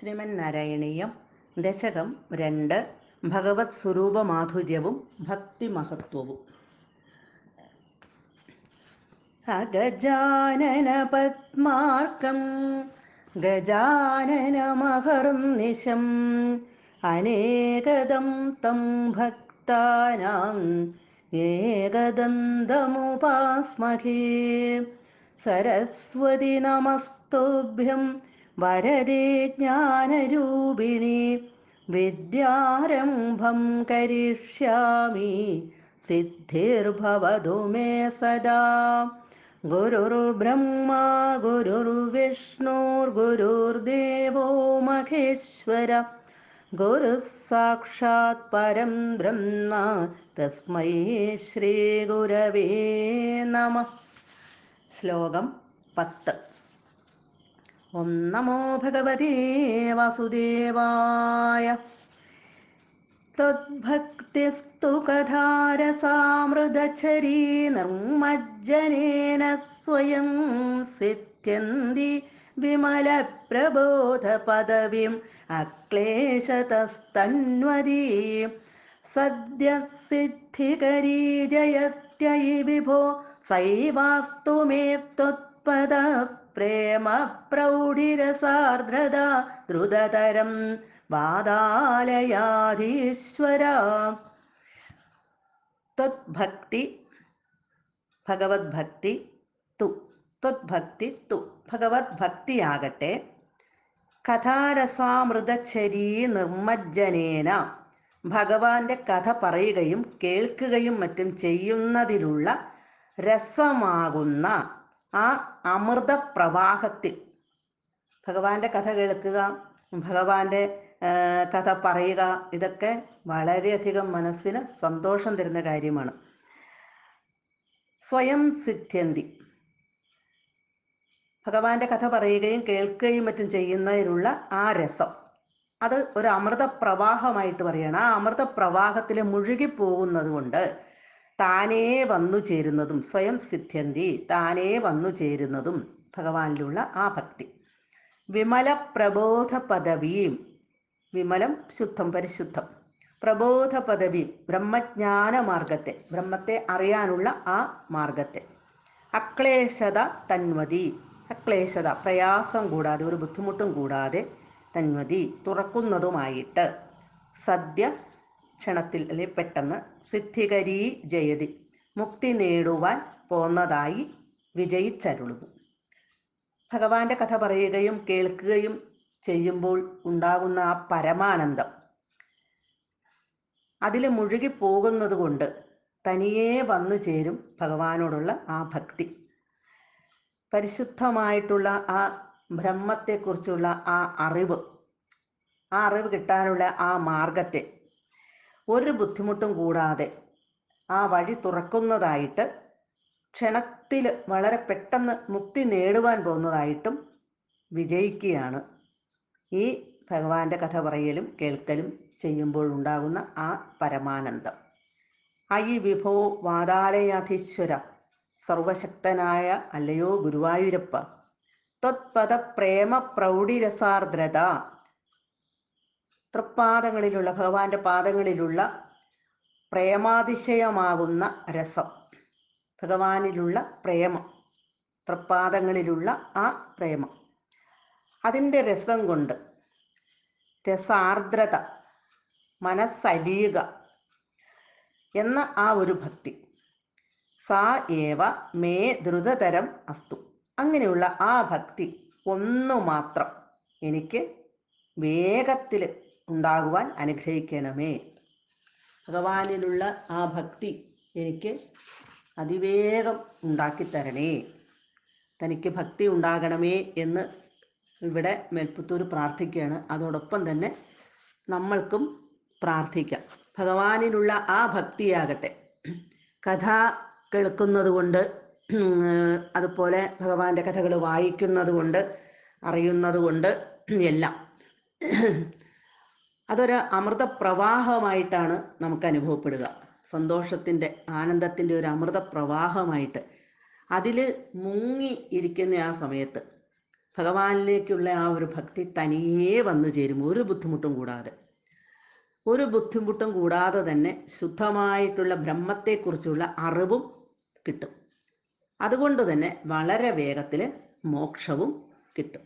ശ്രീമൻ നാരായണീയം ദശകം രണ്ട് ഭഗവത് സ്വരൂപ മാധുര്യവും ഭക്തിമഹത്വവും. അഗജാനന പത്മാർക്കം ഗജാനനമഹർനിശം അനേകദം തം ഭക്താനാം ഏകദന്തമുപാസ്മഹേ. സരസ്വതി നമസ്തുഭ്യം വരദേ ജ്ഞാനരൂപിണി വിദ്യാരംഭം കരിഷ്യാമി സിദ്ധിർഭവതു മേ സദാ. ഗുരുർബ്രഹ്മ ഗുരുർവിഷ്ണുർഗുരുർദേവോ മഹേശ്വര ഗുരുഃ സാക്ഷാത് പരം ബ്രഹ്മ തസ്മൈ ശ്രീ ഗുരവേ നമ. ശ്ലോകം പത്ത്. ഓം നമോ ഭഗവതേ വാസുദേവായ त्वद्भक्तिस्तु कथारसामृदच्छरी निर्मज्जनेन स्वयं सिद्ध्यन्ति विमलप्रबोधपदवीम् अक्लेशतस्तन्वदी सद्यः सिद्धिकरी जयत्ययि विभो सैवास्तु मे त्वत्पद പ്രേമ പ്രൗഢിരസാർദ്രത ദ്രുതതരം വാദാലയാധീശ്വര. ത്വത്ഭക്തി ഭഗവത്ഭക്തി തു ത്വത്ഭക്തി തു. ഭഗവത്ഭക്തിയാകട്ടെ കഥാരസാമൃതച്ഛരീ നിർമ്മജ്ജനേന. ഭഗവാന്റെ കഥ പറയുകയും കേൾക്കുകയും മറ്റും ചെയ്യുന്നതിലുള്ള രസമാകുന്ന ആ അമൃത പ്രവാഹത്തിൽ. ഭഗവാന്റെ കഥ കേൾക്കുക ഭഗവാന്റെ കഥ പറയുക ഇതൊക്കെ വളരെയധികം മനസ്സിന് സന്തോഷം തരുന്ന കാര്യമാണ്. സ്വയം സിദ്ധ്യന്തി. ഭഗവാന്റെ കഥ പറയുകയും കേൾക്കുകയും മറ്റും ചെയ്യുന്നതിനുള്ള ആ രസം. അത് ഒരു അമൃത പ്രവാഹമായിട്ട് പറയണം ആ അമൃത പ്രവാഹത്തിൽ മുഴുകിപ്പോകുന്നത് കൊണ്ട് താനേ വന്നു ചേരുന്നതും സ്വയം സിദ്ധ്യന്തി താനേ വന്നു ചേരുന്നതും ഭഗവാനിലുള്ള ആ ഭക്തി. വിമല പ്രബോധ പദവിയും വിമലം ശുദ്ധം പരിശുദ്ധം. പ്രബോധ പദവി ബ്രഹ്മജ്ഞാന മാർഗത്തെ ബ്രഹ്മത്തെ അറിയാനുള്ള ആ മാർഗത്തെ. അക്ലേശത തന്മതി അക്ലേശത പ്രയാസം കൂടാതെ ഒരു ബുദ്ധിമുട്ടും കൂടാതെ തന്മതി തുറക്കുന്നതുമായിട്ട് സദ്യ ക്ഷണത്തിൽ അല്ലെ പെട്ടെന്ന് സിദ്ധികരീ ജയതി. മുക്തി നേടുവാൻ പോന്നതായി വിജയിച്ചരുളുന്നു ഭഗവാന്റെ കഥ പറയുകയും കേൾക്കുകയും ചെയ്യുമ്പോൾ ഉണ്ടാകുന്ന ആ പരമാനന്ദം. അതിൽ മുഴുകി പോകുന്നത് കൊണ്ട് തനിയേ വന്നു ചേരും ഭഗവാനോടുള്ള ആ ഭക്തി. പരിശുദ്ധമായിട്ടുള്ള ആ ബ്രഹ്മത്തെക്കുറിച്ചുള്ള ആ അറിവ് ആ അറിവ് കിട്ടാനുള്ള ആ മാർഗത്തെ ഒരു ബുദ്ധിമുട്ടും കൂടാതെ ആ വഴി തുറക്കുന്നതായിട്ട് ക്ഷണത്തിൽ വളരെ പെട്ടെന്ന് മുക്തി നേടുവാൻ പോകുന്നതായിട്ടും വിജയിക്കുകയാണ്. ഈ ഭഗവാന്റെ കഥ പറയലും കേൾക്കലും ചെയ്യുമ്പോഴുണ്ടാകുന്ന ആ പരമാനന്ദം. അയി വിഭോ വാതാലയാധീശ്വര സർവശക്തനായ അല്ലയോ ഗുരുവായൂരപ്പ ത്വത്പദ പ്രേമ പ്രൗഢിരസാർദ്രത തൃപ്പാദങ്ങളിലുള്ള ഭഗവാന്റെ പാദങ്ങളിലുള്ള പ്രേമാതിശയമാകുന്ന രസം. ഭഗവാനിലുള്ള പ്രേമം. തൃപ്പാദങ്ങളിലുള്ള ആ പ്രേമം. അതിന്റെ രസം കൊണ്ട് രസാർദ്രത മനസ്സലിയുക എന്ന ആ ഒരു ഭക്തി. സാ ഏവ മേ ദ്രുതതരം അസ്തു. അങ്ങനെയുള്ള ആ ഭക്തി ഒന്നു മാത്രം എനിക്ക് വേഗത്തിൽ ഉണ്ടാകുവാൻ അനുഗ്രഹിക്കണമേ. ഭഗവാനിലുള്ള ആ ഭക്തി എനിക്ക് അതിവേഗം ഉണ്ടാക്കിത്തരണേ. തനിക്ക് ഭക്തി ഉണ്ടാകണമേ എന്ന് ഇവിടെ മേൽപ്പുത്തൂർ പ്രാർത്ഥിക്കുകയാണ്. അതോടൊപ്പം തന്നെ നമ്മൾക്കും പ്രാർത്ഥിക്കാം. ഭഗവാനിലുള്ള ആ ഭക്തിയാകട്ടെ. കഥ കേൾക്കുന്നത് കൊണ്ട് അതുപോലെ ഭഗവാന്റെ കഥകൾ വായിക്കുന്നത് കൊണ്ട് അറിയുന്നത് കൊണ്ട് എല്ലാം അതൊരു അമൃത പ്രവാഹമായിട്ടാണ് നമുക്ക് അനുഭവപ്പെടുക സന്തോഷത്തിന്റെ ആനന്ദത്തിന്റെ ഒരു അമൃത പ്രവാഹമായിട്ട് അതിൽ മുങ്ങി ഇരിക്കുന്ന ആ സമയത്ത് ഭഗവാനിലേക്കുള്ള ആ ഒരു ഭക്തി തനിയേ വന്നു ചേരും ഒരു ബുദ്ധിമുട്ടും കൂടാതെ. ഒരു ബുദ്ധിമുട്ടും കൂടാതെ തന്നെ ശുദ്ധമായിട്ടുള്ള ബ്രഹ്മത്തെക്കുറിച്ചുള്ള അറിവും കിട്ടും. അതുകൊണ്ട് തന്നെ വളരെ വേഗത്തിൽ മോക്ഷവും കിട്ടും.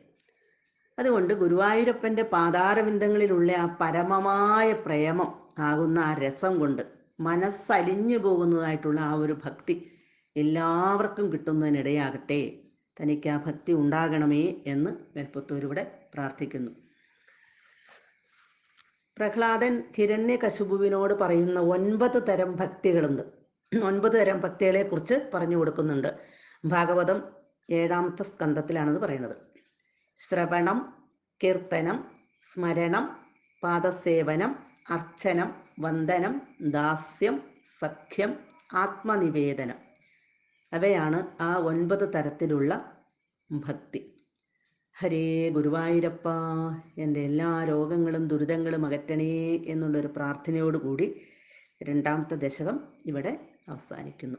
അതുകൊണ്ട് ഗുരുവായൂരപ്പന്റെ പാതാരവിന്ദങ്ങളിലുള്ള ആ പരമമായ പ്രേമം ആകുന്ന ആ രസം കൊണ്ട് മനസ്സലിഞ്ഞു പോകുന്നതായിട്ടുള്ള ആ ഒരു ഭക്തി എല്ലാവർക്കും കിട്ടുന്നതിനിടയാകട്ടെ. തനിക്ക് ആ ഭക്തി ഉണ്ടാകണമേ എന്ന് മേൽപ്പത്തൂരിവിടെ പ്രാർത്ഥിക്കുന്നു. പ്രഹ്ലാദൻ ഹിരണ്യകശുപുവിനോട് പറയുന്ന ഒൻപത് തരം ഭക്തികളുണ്ട്. ഒൻപത് തരം ഭക്തികളെ കുറിച്ച് പറഞ്ഞു കൊടുക്കുന്നുണ്ട്. ഭാഗവതം ഏഴാമത്തെ സ്കന്ധത്തിലാണത് പറയുന്നത്. ശ്രവണം കീർത്തനം സ്മരണം പാദസേവനം അർച്ചനം വന്ദനം ദാസ്യം സഖ്യം ആത്മനിവേദനം. അവയാണ് ആ ഒൻപത് തരത്തിലുള്ള ഭക്തി. ഹരേ ഗുരുവായൂരപ്പ എന്റെ എല്ലാ രോഗങ്ങളും ദുരിതങ്ങളും അകറ്റണേ എന്നുള്ളൊരു പ്രാർത്ഥനയോടുകൂടി രണ്ടാമത്തെ ദശകം ഇവിടെ അവസാനിക്കുന്നു.